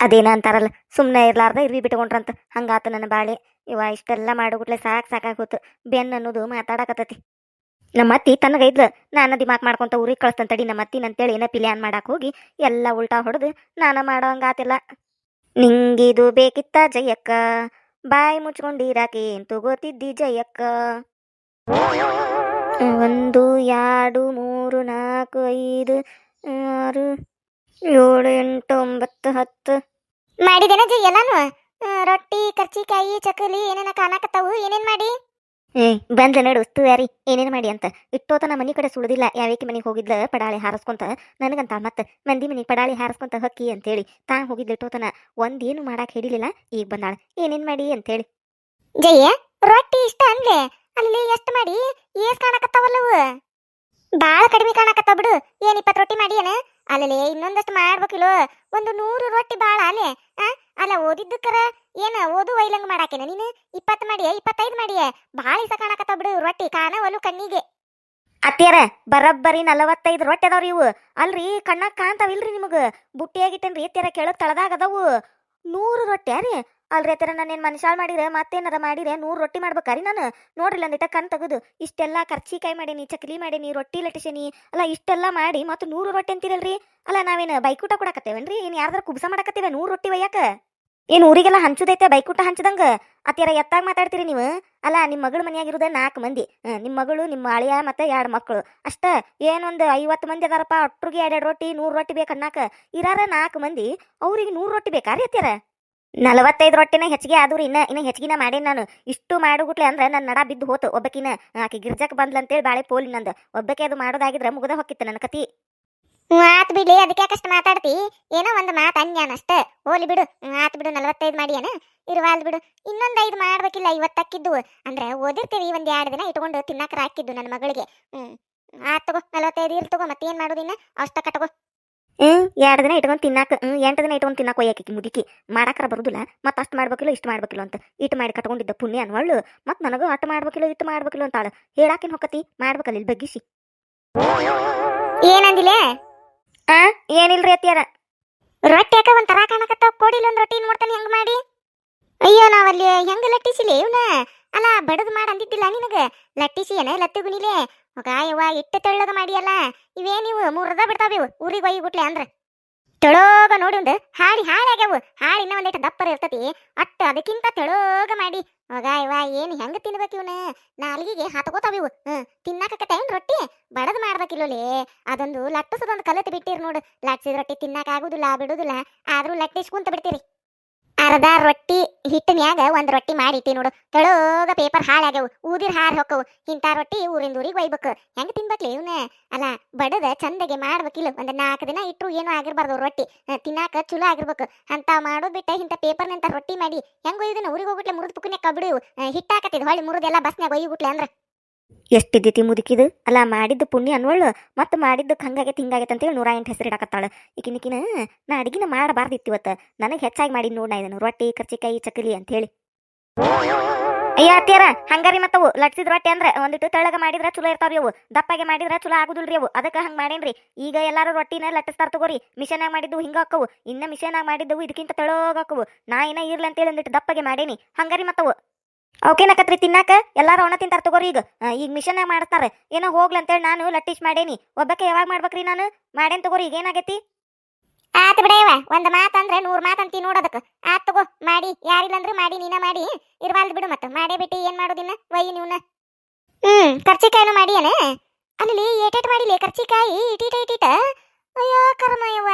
ಅದೇನ ಅಂತಾರಲ್ಲ ಸುಮ್ಮನೆ ಇರ್ಲಾರ್ದ ಇರ್ವಿ ಬಿಟ್ಕೊಂಡ್ರಂತ ಹಂಗಾತ ನನ್ನ ಬಾಳೆ. ಇವ ಇಷ್ಟೆಲ್ಲ ಮಾಡೋಗುಟ್ಲೆ ಸಾಕು ಸಾಕಾಗೋತು ಬೆನ್ ಅನ್ನೋದು ಮಾತಾಡಕತ್ತತಿ. ನಮ್ಮ ಅತ್ತಿ ತನಗೈದ್ಲ ನಾನು ದಿಮಾಕ್ ಮಾಡ್ಕೊಂತ ಊರಿಗೆ ಕಳ್ಸ್ತಂತಡಿ ನಮ್ಮ ಅತ್ತಿ ಅಂತೇಳಿ ಏನೋ ಪಿಲ್ಯಾನ್ ಮಾಡಾಕ್ ಹೋಗಿ ಎಲ್ಲ ಉಲ್ಟಾ ಹೊಡೆದು, ನಾನ ಮಾಡೋಂಗಾತಿಲ್ಲ ನಿಂಗಿದು ಬೇಕಿತ್ತ ಜಯಕ್ಕ, ಬಾಯಿ ಮುಚ್ಕೊಂಡಿರಾಕೆ ಏನ್ ತಗೋತಿದ್ದಿ ಜಯಕ್ಕ. ಒಂದು, ಎರಡು, ಮೂರು, ನಾಲ್ಕು, ಐದು, ಆರು, ಏಳು, ಎಂಟು, ಒಂಬತ್ತು ಹತ್ತು ಮಾಡಿದೇನ ಜಿ ಎಲ್ಲಾನು? ರೊಟ್ಟಿ ಕರ್ಚಿಕಾಯಿ ಚಕಲಿ ಏನೇನ ಕಾಣಕತ್ತಾವು? ಏನೇನ್ ಮಾಡಿ? ಏ ಬಂದ್ಲ ನಡು ಉಸ್ತು ಯಾರಿ ಏನೇನು ಮಾಡಿ ಅಂತ. ಇಟ್ಟೋತ ನಮ್ಮ ಮನೆ ಕಡೆ ಸುಳಿದಿಲ್ಲ ಯಾವ್ಯಾಕೆ ಮನೆಗೆ ಹೋಗಿದ್ಲ ಪಡಾಳಿ ಹಾರಸ್ಕೊಂತ. ನನಗಂತ ಮತ್ತೆ ಮಂದಿ ಮನೆಗೆ ಪಡಾಳಿ ಹಾರಸ್ಕೊಂತ ಹಕ್ಕಿ ಅಂತೇಳಿ ತಾ ಹೋಗಿದ್ಲ ಇಟ್ಟೋತನ ಒಂದೇನು ಮಾಡಾಕ್ ಹಿಡಿಲಿಲ್ಲ ಈಗ ಬಂದಾಳ. ಏನೇನ್ ಮಾಡಿ ಅಂತೇಳಿ. ಜಯ್ಯ ರೊಟ್ಟಿ ಇಷ್ಟ ಅನ್ಲೆ? ಅಲ್ಲಿ ಎಷ್ಟು ಮಾಡಿ? ಏಸ್ ಕಾಣಕತ್ತಾವಲ್ಲವು? ಬಾಳ ಕಡಿಮೆ ಕಾಣಕತ್ತಾವ ಬಿಡು ಏನ್ ಇಪ್ಪತ್ ರೊಟ್ಟಿ ಮಾಡಿ ಏನ? ಅಲ್ಲೇ ಇನ್ನೊಂದಷ್ಟು ಮಾಡ್ಬೇಕಿಲ್ಲೋ? ಒಂದು ನೂರು ರೊಟ್ಟಿ ಬಾಳ ಅಲ್ಲೇ ಅಲ್ಲ, ಓದಿದ್ದಕ್ಕರ ಏನ, ಓದು ವೈಲಂಗ್ ಮಾಡಾಕೇನ ನೀನು? ಇಪ್ಪತ್ತು ಮಾಡಿಯ, ಇಪ್ಪತ್ತೈದು ಮಾಡಿಯ? ಬಾಳ ಇಸ ಕಾಣಕತ್ತಾವ ಬಿಡು ರೊಟ್ಟಿ ಕಾಣವಲು ಕಣ್ಣಿಗೆ. ಅತ್ತಿಯರ, ಬರಬ್ಬರಿ ನಲವತ್ತೈದು ರೊಟ್ಟಿ ಅದಾವ್ರಿ ಇವು. ಅಲ್ರಿ, ಕಣ್ಣಾಗ ಕಾಣ್ತಾವಿಲ್ರಿ ನಿಮಗ? ಬುಟ್ಟಿಯಾಗಿಟ್ಟೇನ್ರಿ ಎತ್ತೀರ ಕೆಳಗ್ ತಳದಾಗ ಅದಾವು. ನೂರು ರೊಟ್ಟಿ ರೀ ಅಲ್ರಿ ನಾನು ಏನು ಮನುಷ್ಯಾಳ್ ಮಾಡಿದ್ರೆ, ಮತ್ತೇನಾರ ಮಾಡಿದ್ರೆ ನೂರು ರೊಟ್ಟಿ ಮಾಡ್ಬೇಕಾರಿ ನಾನು. ನೋಡ್ರಿ ಒಂದಿಟ ಕಣ್ ತೆಗೆದು, ಇಷ್ಟೆಲ್ಲ ಕರ್ಚಿಕಾಯಿ ಮಾಡೀನಿ, ಚಕ್ಲಿ ಮಾಡೀನಿ, ರೊಟ್ಟಿ ಲಟ್ಟಿಸೀನಿ, ಅಲ್ಲ ಇಷ್ಟೆಲ್ಲ ಮಾಡಿ ಮತ್ತು ನೂರು ರೊಟ್ಟಿ ಅಂತೀರಲ್ರಿ. ಅಲ್ಲ ನಾವೇನು ಬೈಕೂಟ ಕೊಡಕತ್ತೇವೇನ್ರಿ? ಏನು ಯಾರ್ದಾರ ಕುಬ್ಸ ಮಾಡಕತ್ತೇವೆ ನೂರು ರೊಟ್ಟಿ ಒಯ್ಯಾಕ? ಏನ್ ಊರಿಗೆಲ್ಲ ಹಂಚುದೈತೆ ಬೈಕೂಟ ಹಂಚದಂಗ? ಅತ್ಯಾರ ಎತ್ತಾಗ ಮಾತಾಡ್ತೀರಿ ನೀವು? ಅಲ್ಲ ನಿಮ್ಮ ಮಗಳ ಮನ್ಯಾಗಿರೋದೇ ನಾಲ್ಕು ಮಂದಿ. ನಿಮ್ಮ ಮಗಳು ನಿಮ್ಮ ಅಳಿಯ ಮತ್ತೆ ಎರಡು ಮಕ್ಕಳು ಅಷ್ಟೇ ಏನೊಂದು ಐವತ್ತು ಮಂದಿ ಅದಾರಪ್ಪ, ಅಟ್ರಿಗೆ ಎರಡೆರಡು ರೊಟ್ಟಿ, ನೂರು ರೊಟ್ಟಿ ಬೇಕು ಅನ್ನಾಕ. ಇರಾರ ನಾಲ್ಕು ಮಂದಿ, ಅವ್ರಿಗೆ ನೂರು ರೊಟ್ಟಿ ಬೇಕಾ ರೀ ಅತ್ಯಾರ ನಲವತ್ತೈದು ರೊಟ್ಟಿನ ಹೆಚ್ಚಿಗೆ ಆದ್ರಿ, ಇನ್ನ ಇನ್ನ ಹೆಚ್ಚಿಗಿನ ಮಾಡೇನಿ ನಾನು. ಇಷ್ಟು ಮಾಡುಗುಟ್ಲೆ ಅಂದ್ರೆ ನನ್ನ ನಡ ಬಿದ್ದು ಹೋತು. ಒಬ್ಬಕಿನ ಆಕೆ ಗಿರ್ಜಕ್ ಬಂದ್ಲಂತೇಳಿ ಬಾಳೆ ಪೋಲಿ ನಂದು. ಒಬ್ಬಕ್ಕೆ ಅದು ಮಾಡೋದಾಗಿದ್ರೆ ಮುಗದ ಹೊಕ್ಕಿತ್ತು ನನ್ನ ಕತಿ. ಆತ್ ಬಿಡ್ಲಿ ಅದಕ್ಕೆ ಕಷ್ಟ ಮಾತಾಡ್ತಿ? ಏನೋ ಒಂದು ಮಾತು ಅನ್ಯಾನ ಅಷ್ಟೇ. ಹೋಲಿ ಬಿಡು. ಆತ್ ಬಿಡು, ನಲವತ್ತೈದು ಮಾಡಿಯನ? ಇರುವಾಲ್ ಬಿಡು. ಇನ್ನೊಂದ್ ಐದು ಮಾಡ್ಬೇಕಿಲ್ಲ ಇವತ್ತಕ್ಕಿದ್ದು ಅಂದ್ರೆ ಓದಿರ್ತೀವಿ ಒಂದ್ ಎರಡು ದಿನ ಇಟ್ಕೊಂಡು ತಿನ್ನಕರ ಹಾಕಿದ್ದು ನನ್ನ ಮಗಳಿಗೆ. ಹ್ಮ್, ಆತ್ ತಗೋ, ನಲವತ್ತೈದು ಇರ್ ತಗೋ, ಮತ್ತೇನ್ ಮಾಡೋದಿನ್ನ ಅಷ್ಟ ಕಟ್ಕೋ ಹ್ಮ್ ಎರಡು ದಿನ ಇಟ್ಕೊಂಡು ತಿನ್ನಾಕ ಎಂಟು ದಿನ ಇಟ್ಕೊಂಡು ತಿನ್ನಾಕ ಒಯ್ಯಾಕಿ ಮುದುಕಿ. ಮಾಡಾಕರ ಬರುದಿಲ್ಲ. ಮತ್ತೆ ಅಷ್ಟು ಮಾಡ್ಬೇಕಿಲ್ಲ ಇಷ್ಟು ಮಾಡ್ಬೇಕಿಲ್ಲ ಅಂತ. ಇಟ್ಟು ಮಾಡಿ ಕಟ್ಕೊಂಡಿದ್ದ ಪುಣ್ಯ ಅನ್ವಳು ಮತ್ತೆ ನನಗೂ ಅಟ್ಟು ಮಾಡ್ಬೇಕಿಲ್ಲ ಇಟ್ಟು ಮಾಡ್ಬೇಕಿಲ್ಲ ಅಂತಾಳು. ಹೇಳಾಕಿನ ಹೊಕ್ಕತಿ? ಮಾಡ್ಬೇಕಲ್ಲ ಇಲ್ಲಿ ಬಗ್ಗಿಸಿ. ಏನಂದಿಲೆ? ಆ ಏನಿಲ್ರಿ ಅತ್ಯಾರ ರೊಟ್ಟಿ ಯಾಕ ಒಂಥರ ಕಾಣಕತ್ತಾವ? ಕೊಡಿಲ್ಲ ಒಂದು ರೊಟ್ಟಿ ನೋಡ್ತಾನೆ ಹೆಂಗ್ ಮಾಡಿ? ಅಯ್ಯೋ ನಾವಲ್ಲಿ ಹೆಂಗ್ ಲಟ್ಟಿಸಿಲಿ ಇವನ? ಅಲ್ಲ ಬಡದು ಮಾಡ ಅಂದಿದ್ದಿಲ್ಲ ನಿನಗೆ? ಲಟ್ಟಿಸಿ ಏನ ಲತ್ತಿ ಗುಣಿಲೆ ಮಗ ಯವ್ವ, ಇಟ್ಟು ತೆಳ್ಳಗ ಮಾಡಿಯಲ್ಲ? ಇವೇ ನೀವು ಮೂರದ ಬಿಡ್ತಾವ ಇವು ಊರಿಗೆ ಒಯ್ಯಿ ಗುಟ್ಲೆ ಅಂದ್ರೆ. ತೆಳೋಗ ನೋಡಿ ಒಂದು ಹಾಳಿ ಹಾಳಾಗ್ಯಾವು. ಹಾಳಿ ಇನ್ನ ದಪ್ಪರ ಇರ್ತತಿ. ಅಟ್ಟ ಅದಕ್ಕಿಂತ ತೆಳೋಗ ಮಾಡಿ. ಮಗ ಏನು ಹೆಂಗ್ ತಿನ್ಬೇಕು ಇವನ? ನಾಲ್ಗಿಗೆ ಹತ್ಕೋತಾವ ಇವು ಹ್ಮ್ ತಿನ್ನಾಕತ್ತ ಏನ್ ರೊಟ್ಟಿ. ಬಡದು ಮಾಡ್ಬೇಕಿಲ್ಲೋಲಿ. ಅದೊಂದು ಲಟ್ಟಿಸೋದೊಂದು ಕಲತ್ ಬಿಟ್ಟಿರ್ ನೋಡು. ಲಟ್ಸಿದ ರೊಟ್ಟಿ ತಿನ್ನಾಕ ಆಗುದಿಲ್ಲ, ಬಿಡುದಿಲ್ಲ. ಆದ್ರೂ ಲಟ್ಟಿಸ್ ಕುಂತ ಬಿಡ್ತೀರಿ. ಅರ್ಧ ರೊಟ್ಟಿ ಹಿಟ್ಟಿನ್ಯಾಗ ಒಂದ್ ರೊಟ್ಟಿ ಮಾಡಿತಿ ನೋಡು. ತೆಳೋಗ ಪೇಪರ್ ಹಾಳಾಗ್ಯವು, ಊದಿರ್ ಹಾರ್ ಹೊಕ್ಕವು. ಇಂಥ ರೊಟ್ಟಿ ಊರಿಂದ ಊರಿಗೆ ಒಯ್ಬೇಕು. ಹೆಂಗ್ ತಿನ್ಬೇಕ್ಲಿ ಇವನ್ನ ಅಲ್ಲ, ಬಡದ ಚಂದಗೆ ಮಾಡ್ಬೇಕಿಲ್ಲ ಒಂದ್ ನಾಲ್ಕು ದಿನ ಇಟ್ರು ಏನೂ ಆಗಿರ್ಬಾರ್ದು ರೊಟ್ಟಿ. ತಿನ್ನಾಕ ಚಲೋ ಆಗಿರ್ಬೇಕು. ಅಂತ ಮಾಡೋದ್ ಬಿಟ್ಟ ಇಂಥ ಪೇಪರ್ನಂತ ರೊಟ್ಟಿ ಮಾಡಿ ಹೆಂಗ್ ಒಯ್ದನ ಊರಿಗೆ ಹೋಗ್ಬಿಟ್ಲೆ ಮುರಿದು ಪುಕ್ಕನ್ಯಾಗ ಕಬ್ಬಿಡು ಹಿಟ್ಟಾಕತ್ತಿದ್ ಹೊಳ್ಳಿ ಮುರಿದೆಲ್ಲ ಬಸ್ನ್ಯಾಗ ಒಯ್ಬಿಟ್ಲೆ ಅಂದ್ರ. ಎಷ್ಟಿದ್ದೈತಿ ಮುದುಕಿದು? ಅಲ್ಲ ಮಾಡಿದ್ದು ಪುಣ್ಯ ಅನ್ವಳು ಮತ್ತೆ ಮಾಡಿದ್ದಕ್ಕೆ ಹಂಗಾಗೈತೆ ಹಿಂಗಾಗೈತೆ ಅಂತೇಳಿ ನೂರ ಎಂಟು ಹೆಸರು ಇಡಕತ್ತಾಳು. ಈಕಿನಕಿನ ನಾ ಅಡಿಗೆನ ಮಾಡಬಾರ್ದಿತ್ತು ಇವತ್ತು. ನನಗೆ ಹೆಚ್ಚಾಗಿ ಮಾಡಿ ನೋಡಿ ಇದನ್ನು. ರೊಟ್ಟಿ, ಕರ್ಚಿಕಾಯಿ, ಚಕಲಿ ಅಂತೇಳಿ. ಅಯ್ಯ ಅತ್ತಿಯರ, ಹಂಗಾರಿ ಮತ್ತವು. ಲಟ್ಸಿದ ರೊಟ್ಟಿ ಅಂದ್ರೆ ಒಂದಿಟ್ಟು ತೆಳ್ಳಗ ಮಾಡಿದ್ರೆ ಚಲೋ ಇರ್ತಾವ್ರಿ ಅವು. ದಪ್ಪಗೆ ಮಾಡಿದ್ರೆ ಚಲೋ ಆಗುದಿಲ್ರಿ ಅವು. ಅದಕ್ಕೆ ಹಂಗೆ ಮಾಡೇನ್ರಿ ಈಗ ಎಲ್ಲಾರು ರೊಟ್ಟಿನ ಲಟ್ಟಿಸ್ತಾರ ತಗೋರಿ. ಮಿಷನಾಗ ಮಾಡಿದ್ದು ಹಿಂಗ ಹಾಕವು. ಇನ್ನ ಮಿಷನಾಗ ಮಾಡಿದ್ದವು ಇದಕ್ಕಿಂತ ತೆಳಗ ಹಾಕವು. ನಾ ಏನ ಇರ್ಲಿ ಅಂತೇಳಿ ಒಂದಿಟ್ಟು ದಪ್ಪಗೆ ಮಾಡೇನಿ. ಹಂಗಾರಿ ಮತ್ತವು. ಅವಕೇನಕತ್ರಿ ತಿನ್ನಾಕ? ಎಲ್ಲಾರು ಅವನ ತಿಂತಾರ ತಗೋರಿ ಈಗ. ಈಗ ಮಿಷನ್ ಮಾಡ್ತಾರೆ ಏನೋ ಹೋಗ್ಲಿ ಅಂತೇಳಿ ನಾನು ಲಟ್ಟಿಸ್ ಮಾಡೇನಿ. ಒಬ್ಬಕ್ಕೆ ಯಾವಾಗ ಮಾಡ್ಬೇಕ್ರಿ ನಾನು? ಮಾಡೇನ್ ತಗೋರಿ ಈಗ ಏನಾಗೈತಿ ಆತ್ ಬಿಡಯವ ಒಂದ್ ಮಾತು ಅಂದ್ರೆ ನೂರ್ ಮಾತಂತಿ ಅಂತಿ ನೋಡೋದಕ್ಕ ಆತ್ ತಗೋ ಮಾಡಿ. ಯಾರಿಲ್ಲ ಅಂದ್ರೆ ಮಾಡಿ ನೀನ ಮಾಡಿ. ಇರ್ವಾಲ್ದು ಬಿಡು ಮತ್ತ. ಮಾಡೇ ಬಿಟ್ಟು ಏನ್ ಮಾಡೋದಿನ್ನ ವೈ ನೀವ್ನ. ಹ್ಮ್ ಕರ್ಚಿಕಾಯಿನೂ ಮಾಡಿ ಏನ ಅಲ್ಲಿ ಏಟೇಟ್ ಮಾಡಿಲಿ ಕರ್ಚಿಕಾಯಿ ಇಟೀಟ ಇಟೀಟ ಅಯ್ಯೋ ಕರ್ಮಯ್ಯವ್ವ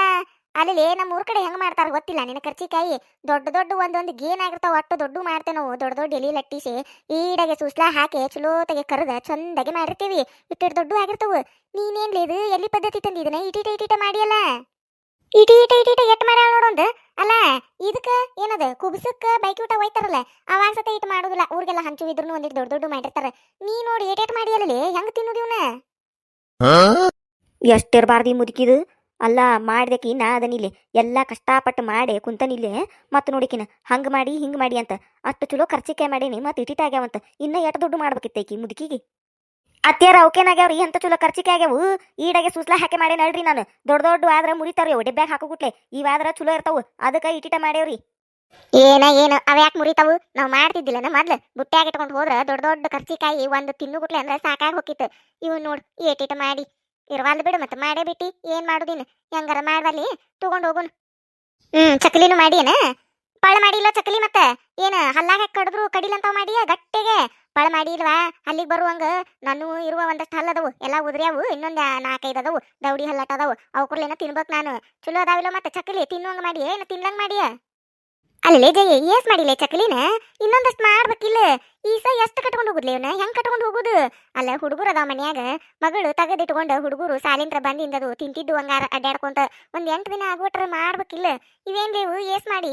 ಅಲ್ಲಿ ನಮ್ಮ ಊರ್ ಕಡೆ ಹೆಂಗ್ ಮಾಡ್ತಾರ ಗೊತ್ತಿಲ್ಲ. ನಿನ್ನ ಕರ್ಚಿಕಾಯಿ ದೊಡ್ಡ ದೊಡ್ಡ ಒಂದೊಂದು ಗೇನ್ ಆಗಿರ್ತಾವ ಅಟ್ಟು ದೊಡ್ಡ ಮಾಡ್ತೇವೆ ನಾವು. ದೊಡ್ಡ ದೊಡ್ಡ ಎಲಿ ಲಟ್ಟಿಸಿ ಈಡಗೆ ಸುಸ್ಲಾ ಹಾಕಿ ಚಲೋತೆಗೆ ಕರೆದ ಚಂದಾಗೆ ಮಾಡಿರ್ತೀವಿ. ಇಟ್ಟಿಟ್ ದೊಡ್ಡ ಆಗಿರ್ತಾವ. ನೀನೇನ್ ಇದು? ಎಲ್ಲಿ ಪದ್ಧತಿ ತಂದಿದನ ಇಟೀಟ ಇಟಿಟ ಮಾಡಿಯಲ್ಲ? ಇಟಿ ಇಟ ಇಟ ಎಟ್ ಮಾಡ್ಯಾಳ ನೋಡೊಂದು ಅಲ್ಲ ಇದಕ್ಕ ಏನದ? ಕುಬ್ಸಕ್ಕ ಬೈಕ್ ಊಟ ಒಯ್ತಾರಲ್ಲ ಅವಾಗ ಸತ ಇಟ್ ಮಾಡುದಿಲ್ಲ. ಊರಿಗೆಲ್ಲ ಹಂಚು ಇದ್ರು ಒಂದಿಟ್ಟು ದೊಡ್ಡ ದೊಡ್ಡ ಮಾಡಿರ್ತಾರ. ನೀ ನೋಡಿ ಏಟೇಟ್ ಮಾಡಿಯಲ್ಲ ಹೆಂಗ್ ತಿನ್ನುದು ಇವ್ನ? ಎಷ್ಟಿರ್ಬಾರ್ದು ಈ ಮುದುಕಿದು? ಅಲ್ಲ ನಾ ಅದನಿಲ್ಲಿ ಎಲ್ಲ ಕಷ್ಟಪಟ್ಟು ಮಾಡಿ ಕುಂತನಿಲ್ಲಿ ಮತ್ತೆ ನೋಡಿಕಿನ ಹಂಗೆ ಮಾಡಿ ಹಿಂಗೆ ಮಾಡಿ ಅಂತ. ಅಷ್ಟು ಚಲೋ ಖರ್ಚಿಕಾಯಿ ಮಾಡೀನಿ ಮತ್ತೆ ಇಟಿಟ ಆಗ್ಯಾವಂತ ಇನ್ನ ಎಷ್ಟು ದುಡ್ಡು ಮಾಡ್ಬೇಕಿತ್ತೈಕಿ ಮುದುಕಿಗೆ? ಅತ್ತಿಯರ ಅವಕೇನಾಗ್ಯಾವ್ರಿ ಎಂತ ಚಲೋ ಖರ್ಚಿಕೆ ಆಗ್ಯಾವು? ಈಡಾಗೆ ಸುಸ್ಲಾ ಹಾಕಿ ಮಾಡೇ ನಡ್ರಿ ನಾನು. ದೊಡ್ಡ ದೊಡ್ಡ ಆದ್ರೆ ಮುರಿತಾವ್ರಿ ಡೆಬ್ಬ್ಯಾಗ ಹಾಕೋಗುಟ್ಲೆ ಇವಾದ್ರ ಚಲೋ ಇರ್ತಾವು. ಅದಕ್ಕೆ ಇಟಿಟ ಮಾಡ್ಯಾವ್ರಿ. ಏನ, ಏನು, ಅವ ಯಾಕೆ ಮುರಿತಾವು? ನಾವು ಮಾಡ್ತಿದ್ದಿಲ್ಲ ನಮ್ಮ ಮೊದ್ಲು. ಬುಟ್ಟ್ಯಾಗ ಇಟ್ಕೊಂಡು ಹೋದ್ರ ದೊಡ್ಡ ದೊಡ್ಡ ಖರ್ಚಿಕಾಯಿ ಒಂದು ತಿನ್ನುಗುಟ್ಲೆ ಅಂದ್ರೆ ಸಾಕಾಗಿ ಹೋಗಿತ್ತು ಇವ್ ನೋಡಿ ಏಟಿಟ ಮಾಡಿ. ಇರ್ವಾಲ್ ಬಿಡು ಮತ್ತೆ ಮಾಡೇ ಬಿಟ್ಟಿ. ಏನ್ ಮಾಡುದಿನ ಹೆಂಗಾರ ಮಾಡ್ವಲ್ಲಿ? ತಗೊಂಡ್ ಹೋಗುನ್. ಹ್ಮ್, ಚಕ್ಲಿನೂ ಮಾಡಿ ಏನ ಪಳ ಮಾಡಿಲ್ಲ ಚಕ್ಲಿ ಮತ್ತ? ಏನ ಹಲ್ಲಾಗ ಕಡಿದ್ರು ಕಡಿಲಂತಾವ್ ಮಾಡಿಯ ಗಟ್ಟಿಗೆ? ಪಳ ಮಾಡಿಲ್ವಾ? ಅಲ್ಲಿಗೆ ಬರುವಂಗ ನಾನು ಇರುವ ಒಂದಷ್ಟು ಹಲ್ಲದವು ಎಲ್ಲ ಉದ್ರ್ಯಾವು. ಇನ್ನೊಂದ್ ನಾಲ್ಕೈದು ಅದಾವು. ದೌಡಿ ಹಲ್ಲಟ್ ಅದಾವು. ಅವಕರ್ಲೇನ ತಿನ್ಬೇಕು ನಾನು. ಚಲೋ ಅದಾವಿಲ್ಲ ಮತ್ತೆ ಚಕ್ಲಿ? ತಿನ್ನುವಂಗ ಮಾಡಿ ಏನು ತಿನ್ಲಂಗ ಮಾಡಿಯ? ಅಲ್ಲೇ ಜಯ ಏಸ್ ಮಾಡಿಲ್ಲ ಚಕಲಿನ ಇನ್ನೊಂದಷ್ಟು ಮಾಡ್ಬೇಕಿಲ್ಲ. ಈ ಸ ಎಷ್ಟು ಕಟ್ಕೊಂಡು ಹೋಗುದ್ಲಿ ಇವನ ಹೆಂಗ್ ಕಟ್ಕೊಂಡು ಹೋಗುದು? ಅಲ್ಲ, ಹುಡುಗರು ಅದಾವ ಮನ್ಯಾಗ. ಮಗಳು ತೆಗೆದಿಟ್ಕೊಂಡು ಹುಡುಗರು ಸಾಲಿಂತ್ರ ಬಂದಿಂದದು ತಿಂತಿದ್ದು ಹಂಗಾರ ಅಡ್ಡಾಡ್ಕೊಂತ ಒಂದ್ ಎಂಟು ದಿನ ಆಗ್ಬಿಟ್ರೆ ಮಾಡ್ಬೇಕಿಲ್ಲ. ಇವೇನ್ ಬೇವು ಏಸ್ ಮಾಡಿ.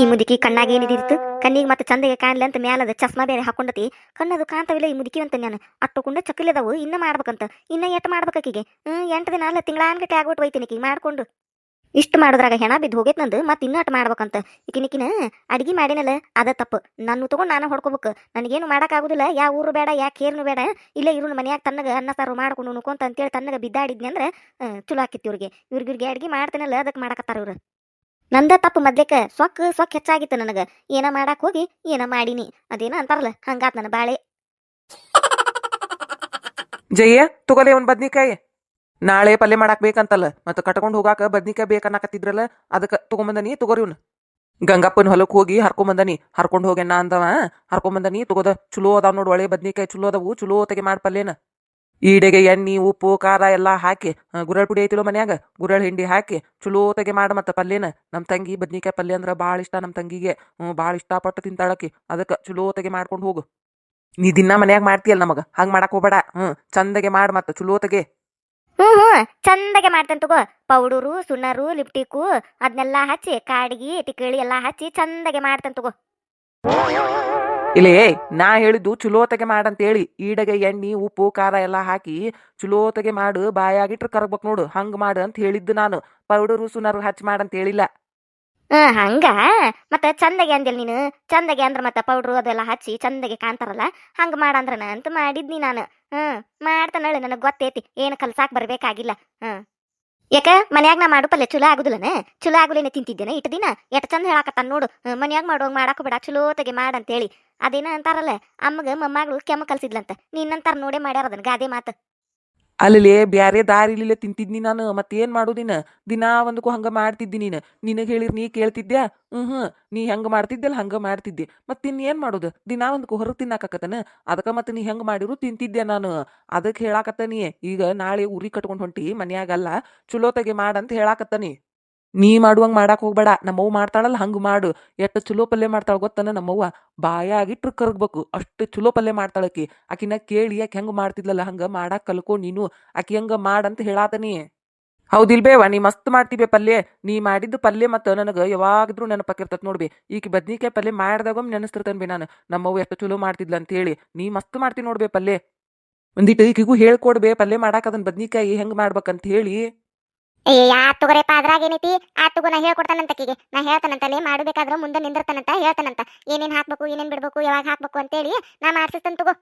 ಈ ಮುದುಕಿ ಕಣ್ಣಾಗ ಏನಿದಿತ್ತು ಕಣ್ಣಿಗೆ ಮತ್ತೆ ಚಂದಗೆ ಕಾಣ್ಲಿ ಅಂತ ಮ್ಯಾಲದ ಚಸ್ಮಾ ಬೇರೆ ಹಾಕೊಂಡತಿ. ಕಣ್ಣದು ಕಾಂತವಿಲ್ಲ ಈ ಮುದುಕಿ ಅಂತ ನಾನು ಅಟ್ಟುಕೊಂಡ ಚಕ್ಕಲಿ ಅದಾವು ಇನ್ನ ಮಾಡ್ಬೇಕಂತ. ಇನ್ನ ಎಟ್ ಮಾಡ್ಬೇಕಾಕಿಗೆ ಹ್ಮ್, ಎಂಟು ದಿನ ಅಲ್ಲ ತಿಂಗಳಾನ್ಗಟ್ಟೆ ಆಗ್ಬಿಟ್ಟು ಈಕಿಗೆ ಮಾಡ್ಕೊಂಡು. ಇಷ್ಟು ಮಾಡೋದ್ರಾಗ ಹೆಣ ಬಿದ್ದು ಹೋಗೈತೆ ನಂದು, ಮತ್ತೆ ಇನ್ನೂ ಅಟ್ ಮಾಡ್ಬೇಕಂತ. ಈಕಿನಿಕಿನ ಅಡಿಗೆ ಮಾಡಿನಲ್ಲ, ಅದ ತಪ್ಪು. ನಾನು ತಗೊಂಡು ನಾನು ಹೊಡ್ಕೋಬೇಕು. ನನಗೇನು ಮಾಡೋಕ್ಕಾಗೋದಿಲ್ಲ ಯಾವ ಊರು ಬೇಡ, ಯಾ ಕೇರ್ನು ಬೇಡ, ಇಲ್ಲೇ ಇವ್ರನ್ನ ಮನೆಯಾಗ ತನ್ನಗೆ ಅನ್ನ ಸಾರು ಮಾಡ್ಕೊಂಡು ಉಣ್ಕೊಂತ ಅಂತೇಳಿ ತನ್ನಗೆ ಬಿದ್ದಾಡಿದ್ನಿ ಅಂದ್ರೆ ಚಲೋ ಆಕಿತ್ತು ಇವ್ರಿಗೆ. ಇವ್ರಿಗೆ ಇವ್ರಿಗೆ ಅಡಿಗೆ ಮಾಡ್ತೇನಲ್ಲ ಅದಕ್ಕೆ ಮಾಡಕತ್ತಾರ ಇವ್ರು. ನಂದ ತಪ್ಪು ಮದ್ಲೆಕ ಸೊಕ್ಕ ಸೊಕ್ ಹೆಚ್ಚಾಗಿತ್ತು ನನಗೆ. ಏನ ಮಾಡಕ್ಕೆ ಹೋಗಿ, ಏನ ಮಾಡೀನಿ. ಅದೇನ ಅಂತಾರಲ್ಲ, ಹಂಗಾತ್ ನನ್ನ ಬಾಳೆ. ಜಯ್ಯ ತಗೋಲೆ ಒಂದ್ ಬದ್ನಿಕಾಯಿ. ನಾಳೆ ಪಲ್ಯ ಮಾಡಾಕ್ ಬೇಕಂತಲ್ಲ, ಮತ್ತು ಕಟ್ಕೊಂಡು ಹೋಗಾಕ ಬದ್ನಿಕಾಯಿ ಬೇಕನ್ನಕತ್ತಿದ್ರಲ್ಲ, ಅದಕ್ಕ ತಗೊಂಬಂದನಿ ತಗೋರಿ ಇವ್ನ ಗಂಗಪ್ಪನ ಹೊಲಕ್ಕೆ ಹೋಗಿ ಹರ್ಕೊಂಬಂದನಿ, ಹರ್ಕೊಂಡ್ ಹೋಗ್ಯಾನ ಅಂದವ, ಹರ್ಕೊಂಬಂದನಿ, ತಗೋದ, ಚಲೋ ಅದಾವ ನೋಡು ಒಳ್ಳೆ ಬದ್ನಿಕಾಯಿ ಚಲೋ ಅದಾವು, ಚಲೋ ತೆಗೆ ಮಾಡಿ ಪಲ್ಯನ. ಈಡೆಗೆ ಎಣ್ಣೆ, ಉಪ್ಪು, ಖಾರ ಎಲ್ಲ ಹಾಕಿ ಗುರಳ್ ಪುಡಿ ಐತಿಲೋ ಮನ್ಯಾಗ ಗುರಳ್ ಹಿಂಡಿ ಹಾಕಿ, ಚಲೋ ತೆಗೆ ಮಾಡ ಮತ್ತು ಪಲ್ಯನ. ನಮ್ಮ ತಂಗಿ ಬದ್ನಿಕಾಯಿ ಪಲ್ಯ ಅಂದ್ರೆ ಭಾಳ ಇಷ್ಟ ನಮ್ಮ ತಂಗಿಗೆ ಹ್ಞೂ ಭಾಳ ಇಷ್ಟಪಟ್ಟು ತಿಂತಾಳಕಿ, ಅದಕ್ಕೆ ಚಲೋ ತೆಗೆ ಮಾಡ್ಕೊಂಡು ಹೋಗು. ನೀ ದಿನ ಮನ್ಯಾಗ ಮಾಡ್ತೀಯಲ್ಲ ನಮಗ, ಹಂಗೆ ಮಾಡಕ್ಕೆ ಹೋಗ್ಬೇಡ, ಹ್ಮ್, ಚಂದಗೆ ಮಾಡಿ ಮತ್ತು, ಚಲೋ ತೆಗೆ ಹ್ಞೂ ಹ್ಞೂ ಚಂದಗೆ ಮಾಡ್ತೇನೆ ತಗೋ. ಪೌಡರು, ಸುಣ್ಣರು, ಲಿಪ್ಟಿಕ್ಕು ಅದನ್ನೆಲ್ಲ ಹಚ್ಚಿ, ಕಾಡಿಗೆ ಟಿಕಳಿ ಎಲ್ಲ ಹಚ್ಚಿ ಚಂದಗೆ ಮಾಡ್ತೇನೆ ತಗೋ. ಇಲ್ಲೇ, ನಾ ಹೇಳಿದ್ದು ಅಂತ ಮಾಡಂತೇಳಿ. ಈಡಗೆ ಎಣ್ಣೆ, ಉಪ್ಪು, ಖಾರ ಎಲ್ಲ ಹಾಕಿ ಚುಲೋತಗೆ ಮಾಡು. ಬಾಯಾಗಿಟ್ರ ಕರಗ್ಬೇಕು ನೋಡು. ಹಂಗ್ ಮಾಡು ಅಂತ ಹೇಳಿದ್ದು ನಾನು. ಪೌಡರು ಸುನರು ಹಚ್ಚಿ ಮಾಡಂತ ಹೇಳಿಲ್ಲ ಹ್ಮ್ ಹಂಗ? ಮತ್ತೆ ಚಂದಗೆ ಅಂದಿಲ್ ನೀನು? ಚಂದಗೆ ಅಂದ್ರ ಮತ್ತೆ ಪೌಡ್ರು ಅದೆಲ್ಲ ಹಚ್ಚಿ ಚಂದಗೆ ಕಾಣ್ತಾರಲ್ಲ? ಹಂಗ ಮಾಡಂದ್ರನ ಅಂತ ಮಾಡಿದ್ನಿ ನಾನು. ಹ್ಮ್ ಮಾಡ್ತಾನಳ್ಳಿ ನನಗೆ ಗೊತ್ತೈತಿ. ಏನು ಕಲ್ಸಾಕ್ ಬರ್ಬೇಕಾಗಿಲ್ಲ. ಹ್ಮ್. ಯಾಕ? ಮನ್ಯಾಗ ನಾ ಮಾಡು ಪಲ್ಲೆ ಚಲೋ ಆಗುದಿಲ್ಲನ? ಚಲೋ ಆಗುಲೇನೆ ತಿಂತಿದ್ದೇನೆ ಇಟ್ಟು ದಿನ? ಎಟ್ ಚಂದ ಹೇಳಾಕತ್ತಾನ ನೋಡು. ಮನ್ಯಾಗ ಮಾಡೋಂಗ್ ಮಾಡಾಕ ಬಿಡ ಅಂತ ಮಾಡಂತೇಳಿ. ಅದೇನ ಅಂತಾರಲ್ಲ? ಅಮ್ಮಗ ಮೊಮ್ಮಗಳು ಕೆಮ್ಮ ಕಲ್ಸಿದ್ಲಂತ. ನಿನ್ನಂತಾರ ನೋಡೇ ಮಾಡ್ಯಾರ ಅದನ್ನ ಗಾದೆ ಮಾತು. ಅಲ್ಲಿ ಬ್ಯಾರೆ ದಾರಿಲಿಲ್ಲ ತಿಂತಿದ್ನಿ ನಾನು, ಮತ್ತೇನು ಮಾಡೋದಿನ ದಿನಾ ಒಂದಕ್ಕೂ ಹಂಗ ಮಾಡ್ತಿದ್ದಿ ನೀನು. ನಿನಗೆ ಹೇಳಿರ್ ನೀ ಕೇಳ್ತಿದ್ಯಾ? ಹ್ಮ್ ಹ್ಞೂ ನೀ ಹೆಂಗ ಮಾಡ್ತಿದ್ದಲ್ಲ ಹಂಗ ಮಾಡ್ತಿದ್ದೆ. ಮತ್ತು ಏನು ಮಾಡೋದು? ದಿನಾ ಒಂದಕ್ಕೂ ಹೊರಗೆ ತಿನ್ನಾಕತ್ತನ? ಅದಕ್ಕೆ ಮತ್ತೆ ನೀ ಹೆಂಗೆ ಮಾಡಿರು ತಿಂತಿದ್ದೆ ನಾನು? ಅದಕ್ಕೆ ಹೇಳಾಕತ್ತನಿ. ಈಗ ನಾಳೆ ಉರಿ ಕಟ್ಕೊಂಡು ಹೊಂಟಿ ಮನ್ಯಾಗಲ್ಲ ಚಲೋತಾಗೆ ಮಾಡಂತ ಹೇಳಾಕತ್ತನಿ. ನೀ ಮಾಡುವಂಗ್ ಮಾಡಾಕ್ ಹೋಗ್ಬೇಡ. ನಮ್ಮವ್ವ ಮಾಡ್ತಾಳಲ್ಲ, ಹಂಗೆ ಮಾಡು. ಎಷ್ಟು ಚಲೋ ಪಲ್ಯ ಮಾಡ್ತಾಳ ಗೊತ್ತನ ನಮ್ಮವ್ವ? ಬಾಯಾಗಿಟ್ರು ಕರಗ್ಬೇಕು. ಅಷ್ಟು ಚಲೋ ಪಲ್ಯ ಮಾಡ್ತಾಳಕಿ ಆಕಿನ ಕೇಳಿ ಆಕೆ ಹೆಂಗೆ ಮಾಡ್ತಿದ್ಲಲ್ಲ, ಹಂಗೆ ಮಾಡಾಕ್ ಕಲ್ಕೊ ನೀನು. ಆಕಿ ಹಂಗ ಮಾಡಂತ ಹೇಳಾತನಿ. ಹೌದಿಲ್ಬೇವ ನೀ ಮಸ್ತ್ ಮಾಡ್ತಿಬೇ ಪಲ್ಯ? ನೀ ಮಾಡಿದ್ದು ಪಲ್ಯ ಮತ್ತ ನನಗ ಯಾವಾಗಿದ್ರು ನೆನಪಾಕಿರ್ತತ್ ನೋಡ್ಬಿ. ಈಕಿ ಬದ್ನಿಕಾಯಿ ಪಲ್ಯ ಮಾಡ್ದಾಗೊಮ್ಮೆ ನೆನಸ್ತಿರ್ತನ್ಬಿ ನಾನು. ನಮ್ಮವ್ವ ಎಷ್ಟು ಚಲೋ ಮಾಡ್ತಿದ್ಲ ಅಂತ ಹೇಳಿ ನೀ ಮಸ್ತ್ ಮಾಡ್ತಿ ನೋಡ್ಬೇ ಪಲ್ಯ. ಒಂದಿಟ್ಟು ಈಕಿಗೂ ಹೇಳ್ಕೊಡ್ಬೇ, ಪಲ್ಯ ಮಾಡಾಕ ಅದನ್ ಬದ್ನಿಕಾಯಿ ಹೆಂಗ್ ಮಾಡ್ಬೇಕಂತ ಹೇಳಿ. ಏ, ಯಾ ತಗೋರಪ್ಪ, ಅದ್ರಾಗ ಏನೈತಿ? ಆ ತಗೋ, ನಾ ಹೇಳ್ಕೊಡ್ತಾನಂತ ಆಕಿಗೆ ನಾ ಹೇಳ್ತಾನಂತಲೇ ಮಾಡಬೇಕಾದ್ರೆ ಮುಂದೆ ನಿಂದಿರ್ತಾನಂತ ಹೇಳ್ತಾನಂತ. ಏನೇನ್ ಹಾಕ್ಬೇಕು, ಏನೇನ್ ಬಿಡ್ಬೇಕು, ಯಾವಾಗ ಹಾಕ್ಬೇಕು ಅಂತೇಳಿ ನಾ ಮಾಡ್ಸಿಸ್ತಂತ ತಗೋ.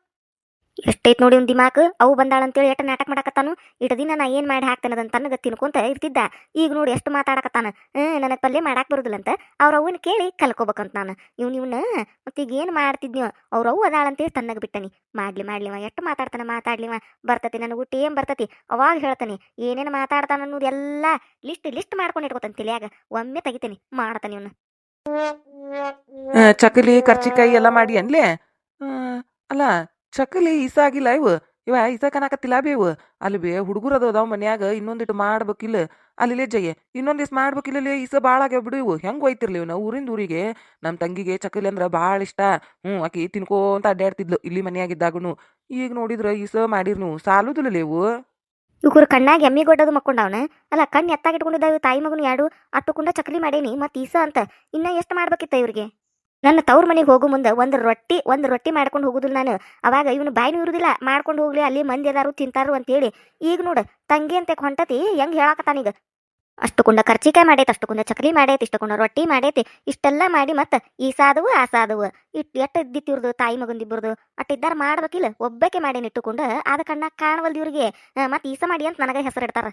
ಎಷ್ಟೈತ್ ನೋಡಿ ಒಂದು ದಿಮಾಕ್. ಅವು ಬಂದಾಳಂತೇಳಿ ಎಷ್ಟ ನಾಟಕ ಮಾಡಕತ್ತಾನು. ಇಟ ದಿನ ನಾ ಏನ್ ಮಾಡಿ ಹಾಕ್ತಾನ ಅದನ್ನ ತನ್ನಗ ತಿನ್ಕೊಂತ ಇರ್ತಿದ್ದ. ಈಗ ನೋಡಿ ಎಷ್ಟು ಮಾತಾಡಕತ್ತಾನ. ನನಗೆ ಪಲ್ಯ ಬರುದಿಲ್ಲ ಅಂತ ಅವ್ರ ಅವನ್ನ ಕೇಳಿ ಕಲ್ಕೋಬೇಕಂತ ನಾನು. ಇವ್ನು ಇವ್ನ, ಮತ್ತೆ ಈಗ ಏನ್ ಮಾಡ್ತಿದ್ನೋ ಅವ್ರ ಅದಾಳ ಅದಾಳಂತೇಳಿ ತನ್ನಗ್ ಬಿಟ್ಟನಿ. ಮಾಡ್ಲಿ ಮಾಡ್ಲಿವ ಎಷ್ಟು ಮಾತಾಡ್ತಾನ ಮಾತಾಡ್ಲಿವ ಬರ್ತತಿ, ನನಗೆ ಊಟ ಏನು ಬರ್ತತಿ? ಅವಾಗ ಹೇಳ್ತಾನೆ. ಏನೇನು ಮಾತಾಡ್ತಾನ ಅನ್ನೋದು ಎಲ್ಲ ಲಿಸ್ಟ್ ಲಿಸ್ಟ್ ಮಾಡ್ಕೊಂಡು ಇಟ್ಕೋತಾನೆ ತಿಳಿಯಾಗ ಒಮ್ಮೆ ತೆಗಿತೀನಿ, ಮಾಡ್ತಾನೆ ಇವ್ನ. ಚಕಲಿ, ಕರ್ಚಿಕಾಯಿ ಎಲ್ಲ ಮಾಡಿ ಅನ್ಲೇ? ಅಲ್ಲ ಚಕಲಿ ಇಸಾಗಿಲ್ಲ ಇವು. ಇವ ಇಸಾಕನಾಕತ್ತಿಲ್ಲ ಇವು ಅಲ್ಲಿ ಬೇ ಹುಡುಗರು ಅದು ಅದಾವ ಮನ್ಯಾಗ, ಇನ್ನೊಂದಿಟ್ಟು ಮಾಡ್ಬೇಕಿಲ್ಲ. ಅಲ್ಲಿ ಜಯ ಇನ್ನೊಂದಿಸ್ ಮಾಡ್ಬೇಕಿಲ್ಲ ಇಸ ಭಾಳ ಆಗ್ಯಾವ ಬಿಡು ಇವು. ಹೆಂಗ್ ಹೋಯ್ತಿರ್ಲಿ ನಾ ಊರಿಂದ ಊರಿಗೆ? ನಮ್ಮ ತಂಗಿಗೆ ಚಕಲಿ ಅಂದ್ರ ಭಾಳ ಇಷ್ಟ. ಹ್ಞೂ ಆಕಿ ತಿನ್ಕೋಂತ ಅಡ್ಡಾಡ್ತಿದ್ಲು ಇಲ್ಲಿ ಮನ್ಯಾಗಿದ್ದಾಗನು. ಈಗ ನೋಡಿದ್ರ ಇಸ ಮಾಡಿರ್ನು. ಸಾಲುದಿಲ್ಲ ಇವು. ಇವ್ರ ಕಣ್ಣಾಗ ಎಮ್ಮಿ ಗೊಡ್ಡದು ಮಕ್ಕೊಂಡವನ. ಅಲ್ಲ, ಕಣ್ಣು ಎತ್ತಾಗಿಟ್ಕೊಂಡಿದ್ದಾವೆ ತಾಯಿ ಮಗನು ಎರಡು ಅಟ್ಟುಕೊಂಡ ಚಕ್ಲಿ ಮಾಡೇನಿ ಮತ್ತೆ ಈಸ ಅಂತ. ಇನ್ನ ಎಷ್ಟು ಮಾಡ್ಬೇಕಿತ್ತ ಇವ್ರಿಗೆ? ನನ್ನ ತವ್ರ ಮನೆಗೆ ಹೋಗು ಮುಂದೆ ಒಂದು ರೊಟ್ಟಿ ಒಂದು ರೊಟ್ಟಿ ಮಾಡ್ಕೊಂಡು ಹೋಗುದಿಲ್ಲ ನಾನು. ಅವಾಗ ಇವನು ಬಾಯಿನೂ ಇರುವುದಿಲ್ಲ ಮಾಡ್ಕೊಂಡು ಹೋಗ್ಲಿ, ಅಲ್ಲಿ ಮಂದಿ ಅದಾರು, ತಿಂತಾರು ಅಂತೇಳಿ. ಈಗ ನೋಡು, ತಂಗಿ ಅಂತ ಹೊಂಟತಿ, ಹೆಂಗ್ ಹೇಳಾಕತ್ತಾನೀಗ ಅಷ್ಟು ಕುಂಡ ಖರ್ಚಿಕಾಯಿ ಮಾಡೈತಿ ಅಷ್ಟು ಕುಂಡ ಚಕ್ಲಿ ಮಾಡೈತಿ ಇಷ್ಟು ಕುಂಡ ರೊಟ್ಟಿ ಮಾಡೈತಿ, ಇಷ್ಟೆಲ್ಲ ಮಾಡಿ ಮತ್ತೆ ಈ ಸಾದವು ಆ ಸಾದವು ಇಟ್ಟು ಎಟ್ಟ ಇದ್ದಿತ್ತು ಇವ್ರದು ತಾಯಿ ಮಗಂದಿಬ್ಬರದು, ಅಟ್ಟಿದ್ದಾರ ಮಾಡ್ಬೇಕಿಲ್ಲ ಒಬ್ಬಕ್ಕೆ ಮಾಡೇನಿ ಇಟ್ಟುಕೊಂಡು, ಆದ ಕಣ್ಣ ಕಾಣವಲ್ದು ಇವ್ರಿಗೆ ಮತ್ತೆ ಈಸ ಮಾಡಿ ಅಂತ ನನಗೆ ಹೆಸರು ಇಡ್ತಾರ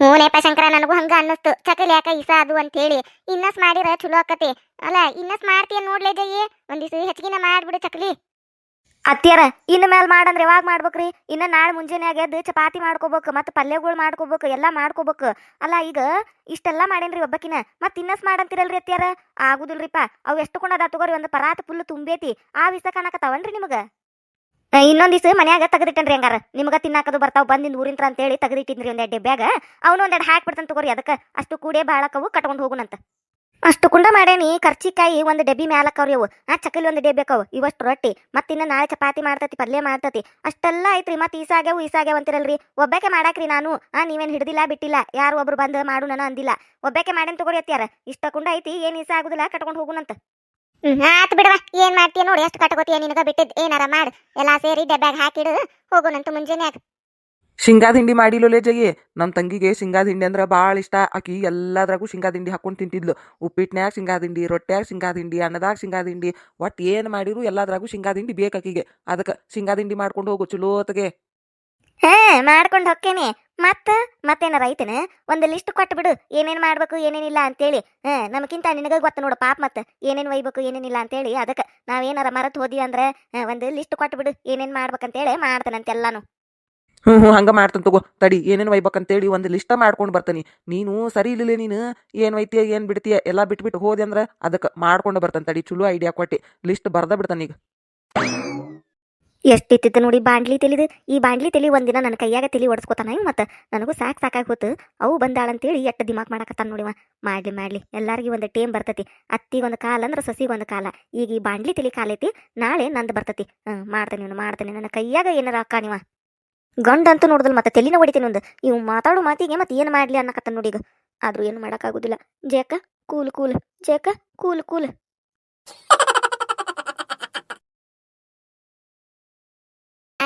ಹ್ಞೂನೇಪ ಶಂಕರ, ನನಗೂ ಹಂಗ ಅನ್ನಿಸ್ತು. ಚಕಲಿ ಯಾಕ ಇಸ ಅದು ಅಂತ ಹೇಳಿ ಇನ್ನಸ್ ಮಾಡಿರ ಚಲೋ ಆಕತಿ. ಅಲ್ಲ, ಇನ್ನಸ್ ಮಾಡ್ತೀಯ ನೋಡ್ಲೇ ಜಯ್ಯಿ? ಒಂದಿವ್ಸ ಹೆಚ್ಚಿಗೆನ ಮಾಡ್ಬಿಡು ಚಕಲಿ. ಅತ್ತಿಯರ, ಇನ್ನು ಮೇಲೆ ಮಾಡಂದ್ರೆ ಯಾವಾಗ ಮಾಡ್ಬೇಕ್ರಿ? ಇನ್ನ ನಾಳೆ ಮುಂಜಾನೆ ಎದ್ದು ಚಪಾತಿ ಮಾಡ್ಕೋಬೇಕು, ಮತ್ತೆ ಪಲ್ಯಗಳು ಮಾಡ್ಕೋಬೇಕು, ಎಲ್ಲ ಮಾಡ್ಕೋಬೇಕು. ಅಲ್ಲ, ಈಗ ಇಷ್ಟೆಲ್ಲ ಮಾಡೇನ್ರಿ ಒಬ್ಬಕಿನ? ಮತ್ತೆ ಇನ್ನಸ್ ಮಾಡಂತಿರಲ್ರಿ ಅತ್ತಿಯರ? ಆಗುದಿಲ್ರಿಪ್ಪ ಅವು ಎಷ್ಟು ಕೊಂಡದ ತಗೋರಿ, ಒಂದು ಪರಾತ ಫುಲ್ ತುಂಬೈತಿ. ಆ ವಿಸ ಕಾಣಕತ್ತಾವನ್ರಿ ನಿಮಗ? ಇನ್ನೊಂದ್ ದಿವಸ ಮನ್ಯಾಗ ತೆಗೆದಿಟ್ಟನ್ರಿ ಹಂಗಾರ. ನಿಮಗ ತಿನ್ನಾಕದು ಬರ್ತಾವ ಬಂದಿನ ಅಂತ ಹೇಳಿ ತೆಗೆದಿಟ್ಟಿನ್ರಿ ಒಂದೆರಡು ಡಬ್ಬ್ಯಾಗ ಅವನು ಒಂದೆರಡು ಹಾಕ್ಬಿಡ್ತಾನೆ ತಗೋರಿ, ಅದಕ್ಕೆ ಅಷ್ಟು ಕೂಡೇ ಬಾಳಕವು ಕಟ್ಕೊಂಡು ಹೋಗುನಂತ. ಅಷ್ಟು ಕುಂಡ ಮಾಡೇನಿ ಕರ್ಚಿಕಾಯಿ ಒಂದು ಡಬ್ಬಿ ಮ್ಯಾಲಕ್ಕವ್ರಿ ಅವು. ಆ, ಚಕಲಿ ಒಂದು ಡಬ್ಬಿ ಅಕ್ಕವು, ಇವಷ್ಟು ರೊಟ್ಟಿ. ಮತ್ತಿನ್ನ ನಾಳೆ ಚಪಾತಿ ಮಾಡ್ತತಿ, ಪಲ್ಯ ಮಾಡ್ತತಿ. ಅಷ್ಟೆಲ್ಲ ಐತ್ರಿ, ಮತ್ತೆ ಈಸಾಗ್ಯಾವು ಈಸಾಗ್ಯಾವ ಅಂತಿರಲ್ರಿ. ಒಬ್ಬಾಕೆ ಮಾಡಾಕ್ರಿ ನಾನು. ಆ, ನೀವೇನ್ ಹಿಡ್ದಿಲ್ಲ, ಬಿಟ್ಟಿಲ್ಲ. ಯಾರು ಒಬ್ರು ಬಂದು ಮಾಡು, ನಾನು ಅಂದಿಲ್ಲ. ಒಬ್ಬಾಕೆ ಮಾಡೇನ್ ತಗೋರಿ ಅತ್ಯಾರ ಇಷ್ಟ ಕುಂಡ ಐತಿ, ಏನ್ ಈಸ ಆಗುದಿಲ್ಲ, ಕಟ್ಕೊಂಡು ಹೋಗುನಂತ. ಆತ್ ಬಿಡವ ಏನ್ ಮಾಡ್ತೀಯ ನೋಡಿ, ಎಷ್ಟು ಕಟ್ಕೋತೀಯ ನಿನಗ ಬಿಟ್ಟಿದ್, ಏನಾರ ಮಾಡ್, ಎಲ್ಲಾ ಸೇರಿ ಡಬ್ಯಾಗ ಹಾಕಿಡು ಹೋಗುನಂತ ಮುಂಜಾನೆ ಶಿಂಗಾ ತಿಂಡಿ ಮಾಡಿಲ್ಲೋಲೆ ಜಗಿ ನಮ್ಮ ತಂಗಿಗೆ ಶಿಂಗಾ ತಿಂಡಿ ಅಂದ್ರೆ ಭಾಳ ಇಷ್ಟ, ಆಕಿ ಎಲ್ಲದ್ರಾಗೂ ಶಿಂಗಾ ತಿಂಡಿ ಹಾಕೊಂಡು ತಿಂತಿದ್ಲು. ಉಪ್ಪಿಟ್ನ್ಯಾಗ ಶಿಂಗಾ ತಿಂಡಿ ರೊಟ್ಟ್ಯಾಗ ಶಿಂಗಾ ತಿಂಡಿ ಅನ್ನದಾಗ ಶೇಂಗಾ ತಿಂಡಿ ಒಟ್ಟು ಏನು ಮಾಡಿರು ಎಲ್ಲದ್ರಾಗೂ ಶೇಂಗಾ ತಿಂಡಿ ಬೇಕು ಆಕಿಗೆ. ಅದಕ್ಕೆ ಶೇಂಗಾ ತಿಂಡಿ ಮಾಡ್ಕೊಂಡು ಹೋಗು, ಚಲೋತ್ಗೆ. ಹಾ, ಮಾಡ್ಕೊಂಡು ಹೊಕ್ಕೇನಿ. ಮತ್ತ, ಮತ್ತೇನಾರ ಐತೇನ? ಒಂದು ಲಿಸ್ಟ್ ಕೊಟ್ಟು ಬಿಡು ಏನೇನ್ ಮಾಡ್ಬೇಕು, ಏನೇನಿಲ್ಲ ಅಂತೇಳಿ. ಹಾ ನಮಗಿಂತ ನಿನಗ ಗೊತ್ತ ನೋಡು ಪಾಪ ಮತ್ತ. ಏನೇನ್ ಒಯ್ಬೇಕು, ಏನೇನಿಲ್ಲ ಅಂತೇಳಿ. ಅದಕ್ಕೆ ನಾವೇನಾರ ಮರತ್ ಹೋದಿ ಅಂದ್ರೆ ಒಂದು ಲಿಸ್ಟ್ ಕೊಟ್ಟು ಬಿಡು ಏನೇನ್ ಮಾಡ್ಬೇಕಂತೇಳಿ ಅಂತ ಎಲ್ಲಾನು ಹ್ಞೂ ಹ್ಞೂ ಹಂಗೆ ಮಾಡ್ತಾನೆ ತಗೋ. ತಡಿ, ಏನೇನು ಒಯ್ಬೇಕಂತೇಳಿ ಒಂದು ಲಿಸ್ಟ ಮಾಡ್ಕೊಂಡು ಬರ್ತಾನೆ. ನೀನು ಸರಿ ಇಲ್ಲ ನೀನು. ಏನು ಒಯ್ತೀಯ, ಏನು ಬಿಡ್ತೀಯ, ಎಲ್ಲ ಬಿಟ್ಬಿಟ್ಟು ಹೋದೆ ಅಂದ್ರೆ ಅದಕ್ಕೆ ಮಾಡ್ಕೊಂಡು ಬರ್ತಾನೆ ತಡಿ. ಚಲೋ ಐಡಿಯಾ ಕೊಟ್ಟು. ಲಿಸ್ಟ್ ಬರ್ದ ಬಿಡ್ತಾನೆ ಈಗ. ಎಷ್ಟಿತ್ತಿತ್ತು ನೋಡಿ ಬಾಂಡ್ಲಿ ತೆಲಿದು. ಈ ಬಾಂಡ್ಲಿ ತೆಲಿ ಒಂದಿನ ನನ್ನ ಕೈಯಾಗ ತೆಲಿ ಒಡ್ಸ್ಕೊತಾನ ಇವ್ ಮತ್ತೆ. ನನಗೂ ಸಾಕು ಸಾಕಾಗಿ ಹೋತು. ಅವು ಬಂದಾಳಂತೇಳಿ ಎಷ್ಟು ದಿಮಾಕ್ ಮಾಡಕತ್ತಾನ ನೋಡಿವ. ಮಾಡ್ಲಿ ಮಾಡ್ಲಿ. ಎಲ್ಲರಿಗೂ ಒಂದು ಟೇಮ್ ಬರ್ತತಿ. ಅತ್ತಿಗೊಂದು ಕಾಲ ಅಂದ್ರೆ ಸಸಿಗೊಂದು ಕಾಲ. ಈಗ ಈ ಬಾಂಡ್ಲಿ ತೆಲಿ ಕಾಲೈತಿ, ನಾಳೆ ನಂದು ಬರ್ತತಿ. ಹ್ಞೂ ಮಾಡ್ತೇನೆ ಇವನು, ಮಾಡ್ತೇನೆ. ನನ್ನ ಕೈಯಾಗ ಏನಾರ ಅಕ್ಕಾಣಿವ ಗಂಡ ಅಂತೂ ನೋಡಿದ್ರೆ ಮತ್ತೆ, ತಲಿನ ಹೊಡಿತೀನಿ ಒಂದು. ಇವು ಮಾತಾಡೋ ಮಾತಿಗೆ ಮತ್ತೆ ಏನು ಮಾಡ್ಲಿ ಅನ್ನಕತ್ತ ನೋಡಿ ಈಗ. ಆದ್ರೂ ಏನು ಮಾಡೋಕ್ಕಾಗೋದಿಲ್ಲ ಜೇಕ ಕೂಲ್ ಕೂಲ್. ಜೇಕ ಕೂಲ್ ಕೂಲ್.